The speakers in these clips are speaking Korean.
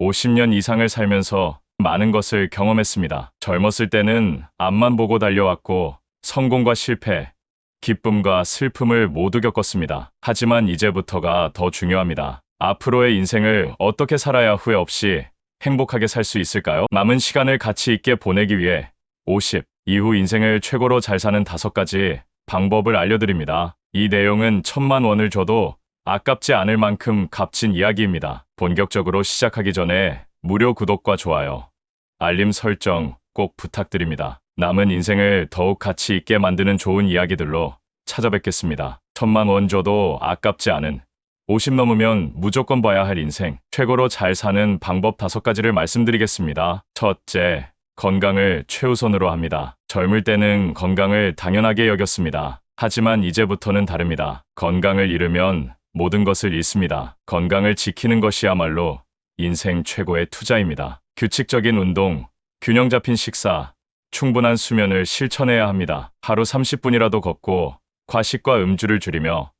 50년 이상을 살면서 많은 것을 경험했습니다. 젊었을 때는 앞만 보고 달려왔고 성공과 실패, 기쁨과 슬픔을 모두 겪었습니다. 하지만 이제부터가 더 중요합니다. 앞으로의 인생을 어떻게 살아야 후회 없이 행복하게 살 수 있을까요? 남은 시간을 가치 있게 보내기 위해 50 이후 인생을 최고로 잘 사는 다섯 가지 방법을 알려드립니다. 이 내용은 천만 원을 줘도 아깝지 않을 만큼 값진 이야기입니다. 본격적으로 시작하기 전에 무료 구독과 좋아요, 알림 설정 꼭 부탁드립니다. 남은 인생을 더욱 가치 있게 만드는 좋은 이야기들로 찾아뵙겠습니다. 천만 원 줘도 아깝지 않은 50 넘으면 무조건 봐야 할 인생 최고로 잘 사는 방법 다섯 가지를 말씀드리겠습니다. 첫째, 건강을 최우선으로 합니다. 젊을 때는 건강을 당연하게 여겼습니다. 하지만 이제부터는 다릅니다. 건강을 잃으면 모든 것을 잃습니다. 건강을 지키는 것이야말로 인생 최고의 투자입니다. 규칙적인 운동, 균형 잡힌 식사, 충분한 수면을 실천해야 합니다. 하루 30분이라도 걷고 과식과 음주를 줄이며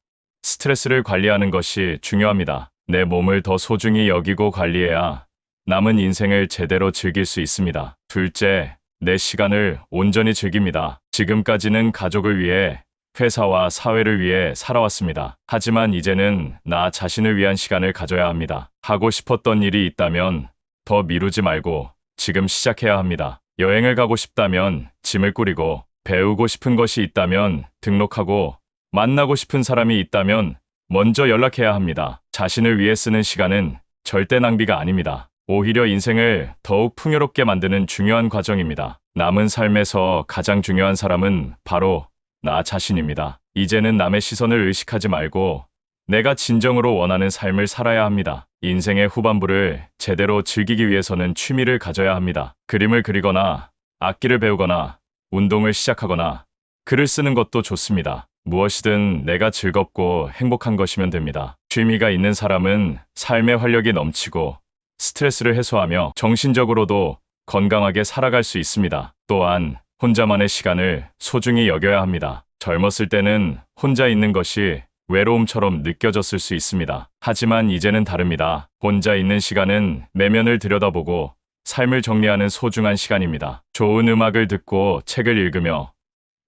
스트레스를 관리하는 것이 중요합니다. 내 몸을 더 소중히 여기고 관리해야 남은 인생을 제대로 즐길 수 있습니다. 둘째, 내 시간을 온전히 즐깁니다. 지금까지는 가족을 위해 회사와 사회를 위해 살아왔습니다. 하지만 이제는 나 자신을 위한 시간을 가져야 합니다. 하고 싶었던 일이 있다면 더 미루지 말고 지금 시작해야 합니다. 여행을 가고 싶다면 짐을 꾸리고 배우고 싶은 것이 있다면 등록하고 만나고 싶은 사람이 있다면 먼저 연락해야 합니다. 자신을 위해 쓰는 시간은 절대 낭비가 아닙니다. 오히려 인생을 더욱 풍요롭게 만드는 중요한 과정입니다. 남은 삶에서 가장 중요한 사람은 바로 나 자신입니다. 이제는 남의 시선을 의식하지 말고 내가 진정으로 원하는 삶을 살아야 합니다. 인생의 후반부를 제대로 즐기기 위해서는 취미를 가져야 합니다. 그림을 그리거나 악기를 배우거나 운동을 시작하거나 글을 쓰는 것도 좋습니다. 무엇이든 내가 즐겁고 행복한 것이면 됩니다. 취미가 있는 사람은 삶의 활력이 넘치고 스트레스를 해소하며 정신적으로도 건강하게 살아갈 수 있습니다. 또한 혼자만의 시간을 소중히 여겨야 합니다. 젊었을 때는 혼자 있는 것이 외로움처럼 느껴졌을 수 있습니다. 하지만 이제는 다릅니다. 혼자 있는 시간은 내면을 들여다보고 삶을 정리하는 소중한 시간입니다. 좋은 음악을 듣고 책을 읽으며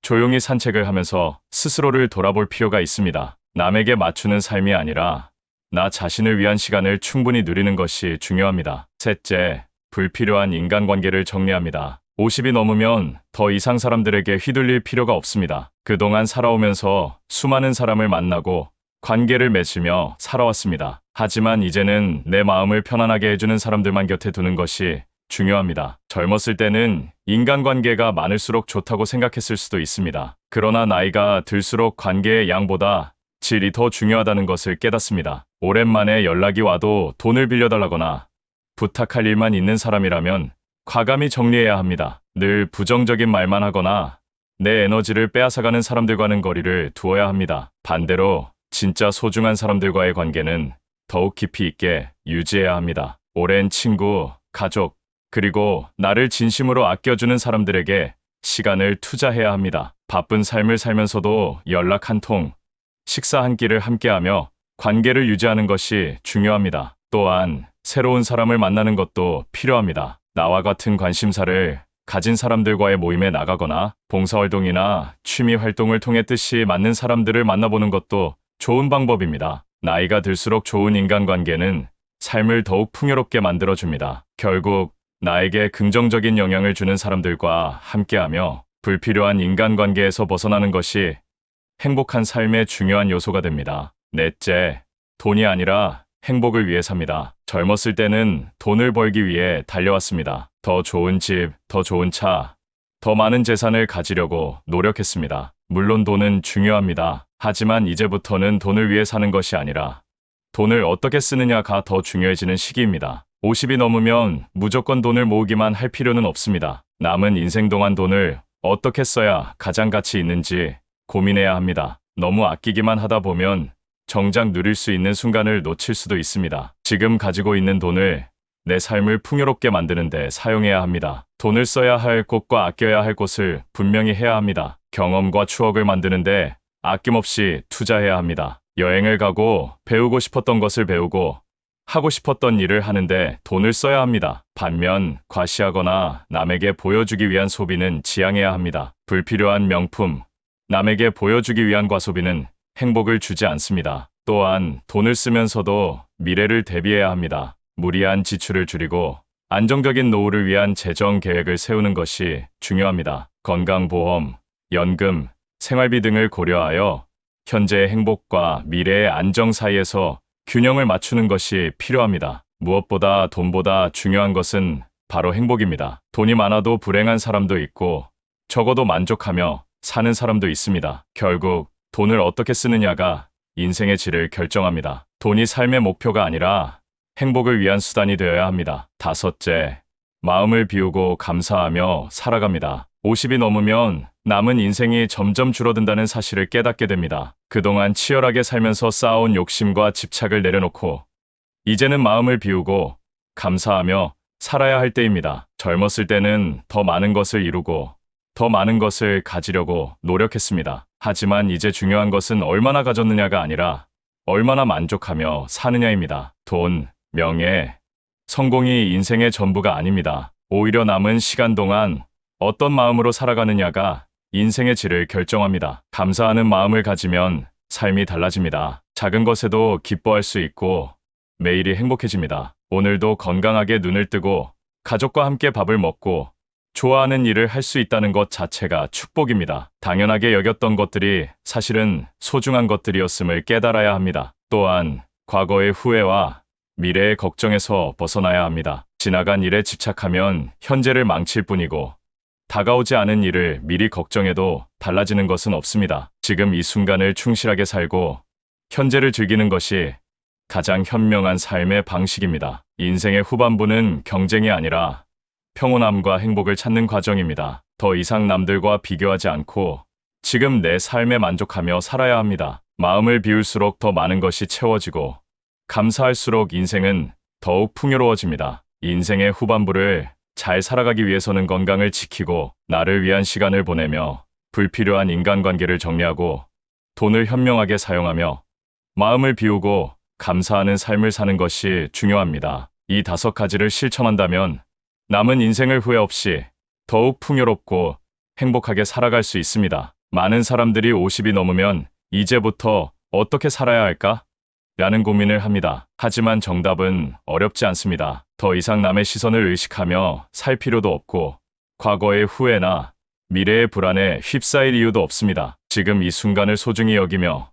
조용히 산책을 하면서 스스로를 돌아볼 필요가 있습니다. 남에게 맞추는 삶이 아니라 나 자신을 위한 시간을 충분히 누리는 것이 중요합니다. 셋째, 불필요한 인간관계를 정리합니다. 50이 넘으면 더 이상 사람들에게 휘둘릴 필요가 없습니다. 그동안 살아오면서 수많은 사람을 만나고 관계를 맺으며 살아왔습니다. 하지만 이제는 내 마음을 편안하게 해주는 사람들만 곁에 두는 것이 중요합니다. 젊었을 때는 인간관계가 많을수록 좋다고 생각했을 수도 있습니다. 그러나 나이가 들수록 관계의 양보다 질이 더 중요하다는 것을 깨닫습니다. 오랜만에 연락이 와도 돈을 빌려달라거나 부탁할 일만 있는 사람이라면 과감히 정리해야 합니다. 늘 부정적인 말만 하거나 내 에너지를 빼앗아가는 사람들과는 거리를 두어야 합니다. 반대로 진짜 소중한 사람들과의 관계는 더욱 깊이 있게 유지해야 합니다. 오랜 친구, 가족, 그리고 나를 진심으로 아껴주는 사람들에게 시간을 투자해야 합니다. 바쁜 삶을 살면서도 연락 한 통, 식사 한 끼를 함께하며 관계를 유지하는 것이 중요합니다. 또한 새로운 사람을 만나는 것도 필요합니다. 나와 같은 관심사를 가진 사람들과의 모임에 나가거나 봉사활동이나 취미 활동을 통해 뜻이 맞는 사람들을 만나보는 것도 좋은 방법입니다. 나이가 들수록 좋은 인간관계는 삶을 더욱 풍요롭게 만들어줍니다. 결국 나에게 긍정적인 영향을 주는 사람들과 함께하며 불필요한 인간관계에서 벗어나는 것이 행복한 삶의 중요한 요소가 됩니다. 넷째, 돈이 아니라 행복을 위해 삽니다. 젊었을 때는 돈을 벌기 위해 달려왔습니다. 더 좋은 집, 더 좋은 차, 더 많은 재산을 가지려고 노력했습니다. 물론 돈은 중요합니다. 하지만 이제부터는 돈을 위해 사는 것이 아니라 돈을 어떻게 쓰느냐가 더 중요해지는 시기입니다. 50이 넘으면 무조건 돈을 모으기만 할 필요는 없습니다. 남은 인생 동안 돈을 어떻게 써야 가장 가치 있는지 고민해야 합니다. 너무 아끼기만 하다 보면 정작 누릴 수 있는 순간을 놓칠 수도 있습니다. 지금 가지고 있는 돈을 내 삶을 풍요롭게 만드는데 사용해야 합니다. 돈을 써야 할 곳과 아껴야 할 곳을 분명히 해야 합니다. 경험과 추억을 만드는데 아낌없이 투자해야 합니다. 여행을 가고 배우고 싶었던 것을 배우고 하고 싶었던 일을 하는데 돈을 써야 합니다. 반면 과시하거나 남에게 보여주기 위한 소비는 지양해야 합니다. 불필요한 명품, 남에게 보여주기 위한 과소비는 행복을 주지 않습니다. 또한 돈을 쓰면서도 미래를 대비해야 합니다. 무리한 지출을 줄이고 안정적인 노후를 위한 재정 계획을 세우는 것이 중요합니다. 건강보험, 연금, 생활비 등을 고려하여 현재의 행복과 미래의 안정 사이에서 균형을 맞추는 것이 필요합니다. 무엇보다 돈보다 중요한 것은 바로 행복입니다. 돈이 많아도 불행한 사람도 있고 적어도 만족하며 사는 사람도 있습니다. 결국 돈을 어떻게 쓰느냐가 인생의 질을 결정합니다. 돈이 삶의 목표가 아니라 행복을 위한 수단이 되어야 합니다. 다섯째, 마음을 비우고 감사하며 살아갑니다. 50이 넘으면 남은 인생이 점점 줄어든다는 사실을 깨닫게 됩니다. 그동안 치열하게 살면서 쌓아온 욕심과 집착을 내려놓고 이제는 마음을 비우고 감사하며 살아야 할 때입니다. 젊었을 때는 더 많은 것을 이루고 더 많은 것을 가지려고 노력했습니다. 하지만 이제 중요한 것은 얼마나 가졌느냐가 아니라 얼마나 만족하며 사느냐입니다. 돈, 명예, 성공이 인생의 전부가 아닙니다. 오히려 남은 시간 동안 어떤 마음으로 살아가느냐가 인생의 질을 결정합니다. 감사하는 마음을 가지면 삶이 달라집니다. 작은 것에도 기뻐할 수 있고 매일이 행복해집니다. 오늘도 건강하게 눈을 뜨고 가족과 함께 밥을 먹고 좋아하는 일을 할 수 있다는 것 자체가 축복입니다. 당연하게 여겼던 것들이 사실은 소중한 것들이었음을 깨달아야 합니다. 또한 과거의 후회와 미래의 걱정에서 벗어나야 합니다. 지나간 일에 집착하면 현재를 망칠 뿐이고 다가오지 않은 일을 미리 걱정해도 달라지는 것은 없습니다. 지금 이 순간을 충실하게 살고 현재를 즐기는 것이 가장 현명한 삶의 방식입니다. 인생의 후반부는 경쟁이 아니라 평온함과 행복을 찾는 과정입니다. 더 이상 남들과 비교하지 않고 지금 내 삶에 만족하며 살아야 합니다. 마음을 비울수록 더 많은 것이 채워지고 감사할수록 인생은 더욱 풍요로워집니다. 인생의 후반부를 잘 살아가기 위해서는 건강을 지키고 나를 위한 시간을 보내며 불필요한 인간관계를 정리하고 돈을 현명하게 사용하며 마음을 비우고 감사하는 삶을 사는 것이 중요합니다. 이 다섯 가지를 실천한다면 남은 인생을 후회 없이 더욱 풍요롭고 행복하게 살아갈 수 있습니다. 많은 사람들이 50이 넘으면 이제부터 어떻게 살아야 할까? 라는 고민을 합니다. 하지만 정답은 어렵지 않습니다. 더 이상 남의 시선을 의식하며 살 필요도 없고 과거의 후회나 미래의 불안에 휩싸일 이유도 없습니다. 지금 이 순간을 소중히 여기며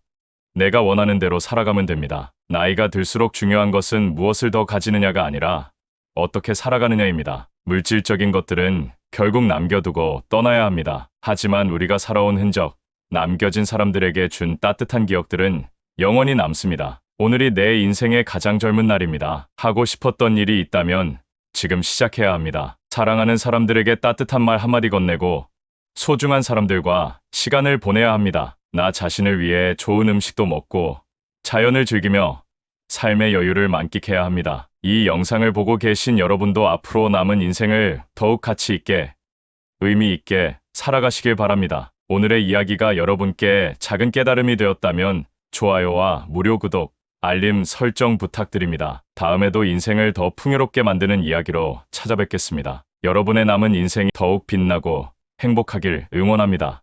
내가 원하는 대로 살아가면 됩니다. 나이가 들수록 중요한 것은 무엇을 더 가지느냐가 아니라 어떻게 살아가느냐입니다. 물질적인 것들은 결국 남겨두고 떠나야 합니다. 하지만 우리가 살아온 흔적, 남겨진 사람들에게 준 따뜻한 기억들은 영원히 남습니다. 오늘이 내 인생의 가장 젊은 날입니다. 하고 싶었던 일이 있다면 지금 시작해야 합니다. 사랑하는 사람들에게 따뜻한 말 한마디 건네고 소중한 사람들과 시간을 보내야 합니다. 나 자신을 위해 좋은 음식도 먹고 자연을 즐기며 삶의 여유를 만끽해야 합니다. 이 영상을 보고 계신 여러분도 앞으로 남은 인생을 더욱 가치 있게, 의미 있게 살아가시길 바랍니다. 오늘의 이야기가 여러분께 작은 깨달음이 되었다면 좋아요와 무료 구독, 알림 설정 부탁드립니다. 다음에도 인생을 더 풍요롭게 만드는 이야기로 찾아뵙겠습니다. 여러분의 남은 인생이 더욱 빛나고 행복하길 응원합니다.